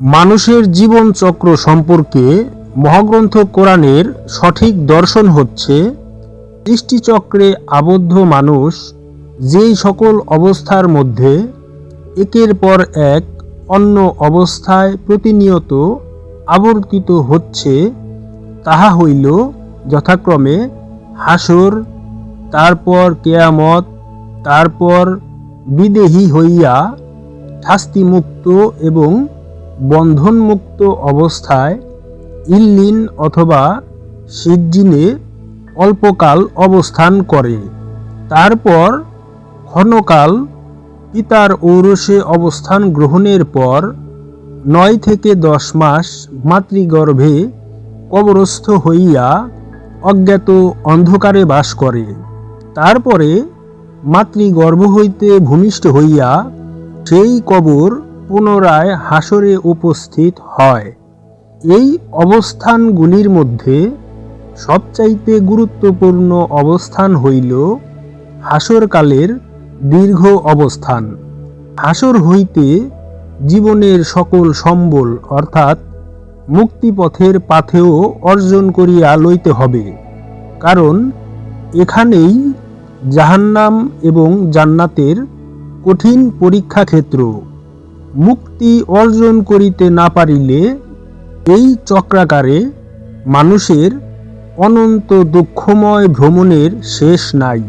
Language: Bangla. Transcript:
মানুষের জীবন চক্র সম্পর্কে মহাগ্রন্থ কোরআনের সঠিক দর্শন হচ্ছে সৃষ্টিচক্রে আবদ্ধ মানুষ যেই সকল অবস্থার মধ্যে একের পর এক অন্য অবস্থায় প্রতিনিয়ত আবর্তিত হচ্ছে, তাহা হইল যথাক্রমে হাসর, তারপর কেয়ামত, তারপর বিদেহী হইয়া শাস্তিমুক্ত এবং বন্ধনমুক্ত অবস্থায় ইল্লিন অথবা সিজ্জিনে অল্পকাল অবস্থান করে। তারপর ক্ষণকাল পিতার ঔরসে অবস্থান গ্রহণের পর নয় থেকে দশ মাস মাতৃগর্ভে কবরস্থ হইয়া অজ্ঞাত অন্ধকারে বাস করে। তারপরে মাতৃগর্ভ হইতে ভূমিষ্ঠ হইয়া সেই কবর পুনরায় হাসরে উপস্থিত হয়। এই অবস্থানগুলির মধ্যে সবচাইতে গুরুত্বপূর্ণ অবস্থান হইল হাসরকালের দীর্ঘ অবস্থান। হাসর হইতে জীবনের সকল সম্বল, অর্থাৎ মুক্তিপথের পাথেও অর্জন করিয়া লইতে হবে। কারণ এখানেই জাহান্নাম এবং জান্নাতের কঠিন পরীক্ষা ক্ষেত্র মুক্তি অর্জন করিতে না পারিলে এই চক্রাকারে মানুষের অনন্ত দুঃখময় ভ্রমণের শেষ নাই।